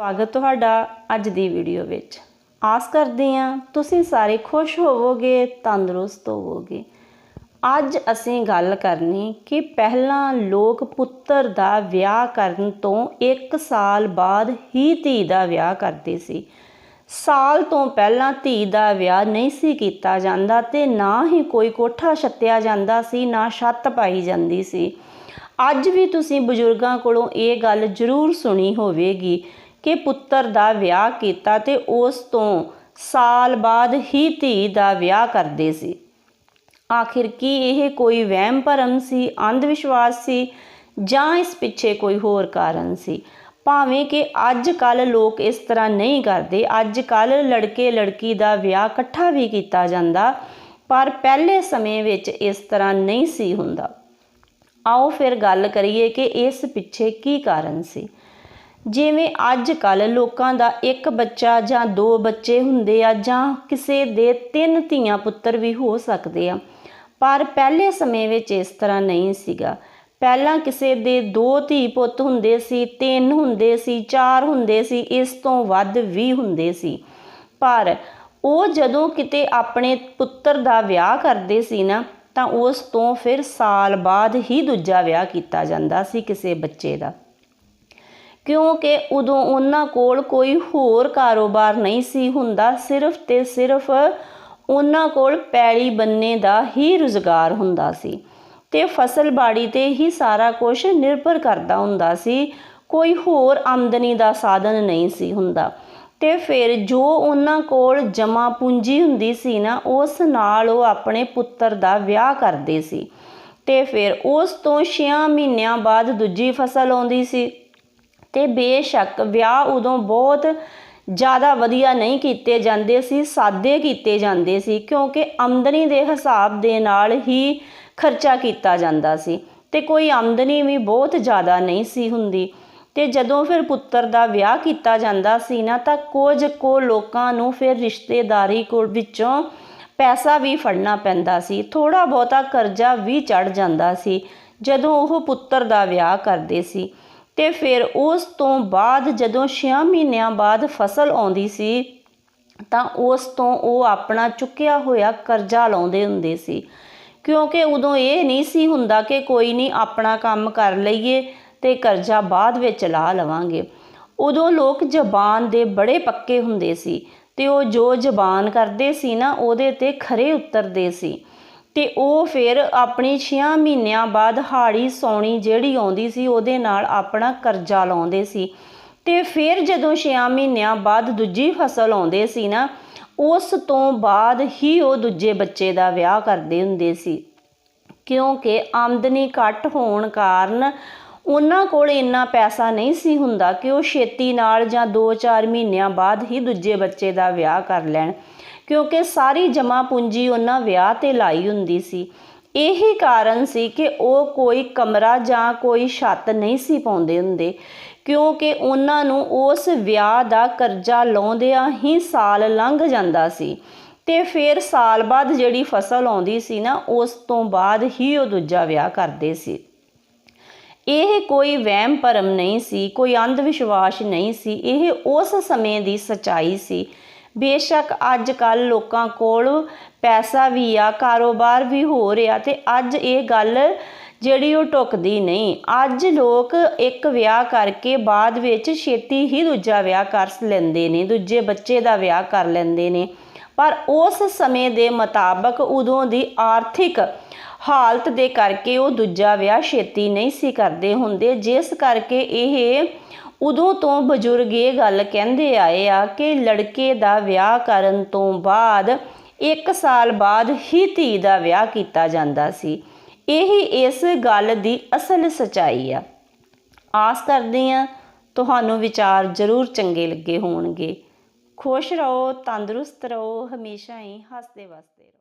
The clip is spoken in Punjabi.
ਸਵਾਗਤ ਤੁਹਾਡਾ ਅੱਜ ਦੀ ਵੀਡੀਓ ਵਿੱਚ। ਆਸ ਕਰਦੇ ਹਾਂ ਤੁਸੀਂ ਸਾਰੇ ਖੁਸ਼ ਹੋਵੋਗੇ, ਤੰਦਰੁਸਤ ਹੋਵੋਗੇ। ਅੱਜ ਅਸੀਂ ਗੱਲ ਕਰਨੀ ਕਿ ਪਹਿਲਾਂ ਲੋਕ ਪੁੱਤਰ ਦਾ ਵਿਆਹ ਕਰਨ ਤੋਂ 1 ਸਾਲ ਬਾਅਦ ਹੀ ਧੀ ਦਾ ਵਿਆਹ ਕਰਦੇ ਸੀ। ਸਾਲ ਤੋਂ ਪਹਿਲਾਂ ਧੀ ਦਾ ਵਿਆਹ ਨਹੀਂ ਸੀ ਕੀਤਾ ਜਾਂਦਾ ਤੇ ਨਾ ਹੀ ਕੋਈ ਕੋਠਾ ਛੱਤਿਆ ਜਾਂਦਾ ਸੀ, ਨਾ ਛੱਤ ਪਾਈ ਜਾਂਦੀ ਸੀ। ਅੱਜ ਵੀ ਤੁਸੀਂ ਬਜ਼ੁਰਗਾਂ ਕੋਲੋਂ ਇਹ ਗੱਲ ਜ਼ਰੂਰ ਸੁਣੀ ਹੋਵੇਗੀ ਕਿ ਪੁੱਤਰ ਦਾ ਵਿਆਹ ਕੀਤਾ ਤੇ ਉਸ ਤੋਂ ਸਾਲ ਬਾਅਦ ਹੀ ਧੀ ਦਾ ਵਿਆਹ ਕਰਦੇ ਸੀ। ਆਖਿਰ ਕੀ ਇਹ ਕੋਈ ਵਹਿਮ ਭਰਮ ਸੀ ਅੰਧ ਵਿਸ਼ਵਾਸ ਸੀ ਜਾਂ ਇਸ ਪਿੱਛੇ ਕੋਈ ਹੋਰ ਕਾਰਨ ਸੀ? ਭਾਵੇਂ ਕਿ ਅੱਜ ਕੱਲ ਲੋਕ ਇਸ ਤਰ੍ਹਾਂ ਨਹੀਂ ਕਰਦੇ, ਅੱਜ ਕੱਲ ਲੜਕੇ ਲੜਕੀ ਦਾ ਵਿਆਹ ਇਕੱਠਾ ਵੀ ਕੀਤਾ ਜਾਂਦਾ, ਪਰ ਪਹਿਲੇ ਸਮੇਂ ਵਿੱਚ ਇਸ ਤਰ੍ਹਾਂ ਨਹੀਂ ਸੀ ਹੁੰਦਾ। ਆਓ ਫਿਰ ਗੱਲ ਕਰੀਏ ਕਿ ਇਸ ਪਿੱਛੇ ਕੀ ਕਾਰਨ ਸੀ। ਜਿਵੇਂ ਅੱਜ ਕੱਲ ਲੋਕਾਂ ਦਾ ਇੱਕ ਬੱਚਾ ਜਾਂ ਦੋ ਬੱਚੇ ਹੁੰਦੇ ਆ ਜਾਂ ਕਿਸੇ ਦੇ ਤਿੰਨ ਧੀਆਂ ਪੁੱਤਰ ਵੀ ਹੋ ਸਕਦੇ ਆ। ਪਰ ਪਹਿਲੇ ਸਮੇਂ ਵਿੱਚ ਇਸ ਤਰ੍ਹਾਂ ਨਹੀਂ ਸੀਗਾ। ਪਹਿਲਾਂ ਕਿਸੇ ਦੇ ਦੋ ਧੀ ਪੁੱਤ ਹੁੰਦੇ ਸੀ, ਤਿੰਨ ਹੁੰਦੇ ਸੀ, ਚਾਰ ਹੁੰਦੇ ਸੀ, ਇਸ ਤੋਂ ਵੱਧ ਵੀ ਹੁੰਦੇ ਸੀ। ਪਰ ਉਹ ਜਦੋਂ ਕਿਤੇ ਆਪਣੇ ਪੁੱਤਰ ਦਾ ਵਿਆਹ ਕਰਦੇ ਸੀ ਨਾ, ਤਾਂ ਉਸ ਤੋਂ ਫਿਰ ਸਾਲ ਬਾਅਦ ਹੀ ਦੂਜਾ ਵਿਆਹ ਕੀਤਾ ਜਾਂਦਾ ਸੀ ਕਿਸੇ ਬੱਚੇ ਦਾ। ਕਿਉਂਕਿ ਉਦੋਂ ਉਹਨਾਂ ਕੋਲ ਕੋਈ ਹੋਰ ਕਾਰੋਬਾਰ ਨਹੀਂ ਸੀ ਹੁੰਦਾ, ਸਿਰਫ ਤੇ ਸਿਰਫ ਉਹਨਾਂ ਕੋਲ ਪੈਲੀ ਬੰਨੇ ਦਾ ਹੀ ਰੁਜ਼ਗਾਰ ਹੁੰਦਾ ਸੀ ਤੇ ਫਸਲ ਬਾੜੀ ਤੇ ਹੀ ਸਾਰਾ ਕੁਝ ਨਿਰਭਰ ਕਰਦਾ ਹੁੰਦਾ ਸੀ, ਕੋਈ ਹੋਰ ਆਮਦਨੀ ਦਾ ਸਾਧਨ ਨਹੀਂ ਸੀ ਹੁੰਦਾ। ਤੇ ਫਿਰ ਜੋ ਉਹਨਾਂ ਕੋਲ ਜਮਾ ਪੂੰਜੀ ਹੁੰਦੀ ਸੀ ਨਾ, ਉਸ ਨਾਲ ਉਹ ਆਪਣੇ ਪੁੱਤਰ ਦਾ ਵਿਆਹ ਕਰਦੇ ਸੀ ਤੇ ਫਿਰ ਉਸ ਤੋਂ 6 ਮਹੀਨਿਆਂ ਬਾਅਦ ਦੂਜੀ ਫਸਲ ਆਉਂਦੀ ਸੀ। ਤੇ ਬੇਸ਼ੱਕ ਵਿਆਹ ਉਦੋਂ ਬਹੁਤ ਜ਼ਿਆਦਾ ਵਧੀਆ ਨਹੀਂ ਕੀਤੇ ਜਾਂਦੇ ਸੀ, ਸਾਦੇ ਕੀਤੇ ਜਾਂਦੇ ਸੀ, ਕਿਉਂਕਿ ਆਮਦਨੀ ਦੇ ਹਿਸਾਬ ਦੇ ਨਾਲ ਹੀ ਖਰਚਾ ਕੀਤਾ ਜਾਂਦਾ ਸੀ ਤੇ ਕੋਈ ਆਮਦਨੀ ਵੀ ਬਹੁਤ ਜ਼ਿਆਦਾ ਨਹੀਂ ਸੀ ਹੁੰਦੀ। ਤੇ ਜਦੋਂ ਫਿਰ ਪੁੱਤਰ ਦਾ ਵਿਆਹ ਕੀਤਾ ਜਾਂਦਾ ਸੀ ਨਾ, ਤਾਂ ਕੁਝ ਕੋ ਲੋਕਾਂ ਨੂੰ ਫਿਰ ਰਿਸ਼ਤੇਦਾਰੀ ਕੋਲ ਵਿੱਚੋਂ ਪੈਸਾ ਵੀ ਫੜਨਾ ਪੈਂਦਾ ਸੀ ਥੋੜਾ ਬਹੁਤਾ ਕਰਜ਼ਾ ਵੀ ਚੜ ਜਾਂਦਾ ਸੀ, ਜਦੋਂ ਉਹ ਪੁੱਤਰ ਦਾ ਵਿਆਹ ਕਰਦੇ ਸੀ। ਤੇ ਫਿਰ ਉਸ ਤੋਂ ਬਾਅਦ ਜਦੋਂ 6 ਮਹੀਨਿਆਂ ਬਾਅਦ ਫਸਲ ਆਉਂਦੀ ਸੀ, ਤਾਂ ਉਸ ਤੋਂ ਉਹ ਆਪਣਾ ਚੁੱਕਿਆ ਹੋਇਆ ਕਰਜ਼ਾ ਲਾਉਂਦੇ ਹੁੰਦੇ ਸੀ। ਕਿਉਂਕਿ ਉਦੋਂ ਇਹ ਨਹੀਂ ਸੀ ਹੁੰਦਾ ਕਿ ਕੋਈ ਨਹੀਂ ਆਪਣਾ ਕੰਮ ਕਰ ਲਈਏ ਤੇ ਕਰਜ਼ਾ ਬਾਅਦ ਵਿੱਚ ਲਾ ਲਵਾਂਗੇ। ਉਦੋਂ ਲੋਕ ਜ਼ਬਾਨ ਦੇ ਬੜੇ ਪੱਕੇ ਹੁੰਦੇ ਸੀ ਤੇ ਉਹ ਜੋ ਜ਼ਬਾਨ ਕਰਦੇ ਸੀ ਨਾ, ਉਹਦੇ ਤੇ ਖਰੇ ਉਤਰਦੇ ਸੀ। ਤੇ ਉਹ ਫਿਰ ਆਪਣੀ 6 ਮਹੀਨਿਆਂ ਬਾਅਦ ਹਾੜੀ ਸੌਣੀ ਜਿਹੜੀ ਆਉਂਦੀ ਸੀ, ਉਹਦੇ ਨਾਲ ਆਪਣਾ ਕਰਜ਼ਾ ਲਾਉਂਦੇ ਸੀ। ਤੇ ਫਿਰ ਜਦੋਂ 6 ਮਹੀਨਿਆਂ ਬਾਅਦ ਦੂਜੀ ਫਸਲ ਆਉਂਦੇ ਸੀ ਨਾ, ਉਸ ਤੋਂ ਬਾਅਦ ਹੀ ਉਹ ਦੂਜੇ ਬੱਚੇ ਦਾ ਵਿਆਹ ਕਰਦੇ ਹੁੰਦੇ ਸੀ। ਕਿਉਂਕਿ ਆਮਦਨੀ ਘੱਟ ਹੋਣ ਕਾਰਨ ਉਹਨਾਂ ਕੋਲ ਇੰਨਾ ਪੈਸਾ ਨਹੀਂ ਸੀ ਹੁੰਦਾ ਕਿ ਉਹ ਛੇਤੀ ਨਾਲ ਜਾਂ 2-4 ਮਹੀਨਿਆਂ ਬਾਅਦ ਹੀ ਦੂਜੇ ਬੱਚੇ ਦਾ ਵਿਆਹ ਕਰ ਲੈਣ। ਕਿਉਂਕਿ ਸਾਰੀ ਜਮਾ ਪੂੰਜੀ ਉਹਨਾਂ ਵਿਆਹ ਤੇ ਲਾਈ ਹੁੰਦੀ ਸੀ। ਇਹੀ ਕਾਰਨ ਸੀ ਕਿ ਉਹ ਕੋਈ ਕਮਰਾ ਜਾਂ ਕੋਈ ਛੱਤ ਨਹੀਂ ਸੀ ਪਾਉਂਦੇ ਹੁੰਦੇ, ਕਿਉਂਕਿ ਉਹਨਾਂ ਨੂੰ ਉਸ ਵਿਆਹ ਦਾ ਕਰਜ਼ਾ ਲਾਉਂਦਿਆਂ ਹੀ ਸਾਲ ਲੰਘ ਜਾਂਦਾ ਸੀ ਤੇ ਫਿਰ ਸਾਲ ਬਾਅਦ ਜਿਹੜੀ ਫਸਲ ਆਉਂਦੀ ਸੀ ਨਾ, ਉਸ ਤੋਂ ਬਾਅਦ ਹੀ ਉਹ ਦੂਜਾ ਵਿਆਹ ਕਰਦੇ ਸੀ। ਇਹ ਕੋਈ ਵਹਿਮ ਭਰਮ ਨਹੀਂ ਸੀ, ਕੋਈ ਅੰਧ ਵਿਸ਼ਵਾਸ ਨਹੀਂ ਸੀ, ਇਹ ਉਸ ਸਮੇਂ ਦੀ ਸਚਾਈ ਸੀ ਬੇਸ਼ੱਕ ਅੱਜ ਕੱਲ ਲੋਕਾਂ ਕੋਲ ਪੈਸਾ ਵੀ ਆ, ਕਾਰੋਬਾਰ ਵੀ ਹੋ ਰਿਹਾ ਤੇ ਅੱਜ ਇਹ ਗੱਲ ਜਿਹੜੀ ਉਹ ਟੁਕਦੀ ਨਹੀਂ। ਅੱਜ ਲੋਕ ਇੱਕ ਵਿਆਹ ਕਰਕੇ ਬਾਅਦ ਵਿੱਚ ਛੇਤੀ ਹੀ ਦੂਜਾ ਵਿਆਹ ਕਰ ਲੈਂਦੇ ਨੇ, ਦੂਜੇ ਬੱਚੇ ਦਾ ਵਿਆਹ ਕਰ ਲੈਂਦੇ ਨੇ। ਪਰ ਉਸ ਸਮੇਂ ਦੇ ਮੁਤਾਬਕ ਉਦੋਂ ਦੀ ਆਰਥਿਕ ਹਾਲਤ ਦੇ ਕਰਕੇ ਉਹ ਦੂਜਾ ਵਿਆਹ ਛੇਤੀ ਨਹੀਂ ਸੀ ਕਰਦੇ ਹੁੰਦੇ। ਜਿਸ ਕਰਕੇ ਇਹ ਉਦੋਂ ਤੋਂ ਬਜ਼ੁਰਗ ਇਹ ਗੱਲ ਕਹਿੰਦੇ ਆਏ ਆ ਕਿ ਲੜਕੇ ਦਾ ਵਿਆਹ ਕਰਨ ਤੋਂ ਬਾਅਦ 1 ਸਾਲ ਬਾਅਦ ਹੀ ਧੀ ਦਾ ਵਿਆਹ ਕੀਤਾ ਜਾਂਦਾ ਸੀ। ਇਹੀ ਇਸ ਗੱਲ ਦੀ ਅਸਲ ਸਚਾਈ ਆ। ਆਸ ਕਰਦੇ ਆ ਤੁਹਾਨੂੰ ਵਿਚਾਰ ਜ਼ਰੂਰ ਚੰਗੇ ਲੱਗੇ ਹੋਣਗੇ। ਖੁਸ਼ ਰਹੋ, ਤੰਦਰੁਸਤ ਰਹੋ, ਹਮੇਸ਼ਾ ਹੀ ਹੱਸਦੇ ਵਸਦੇ ਰਹੋ।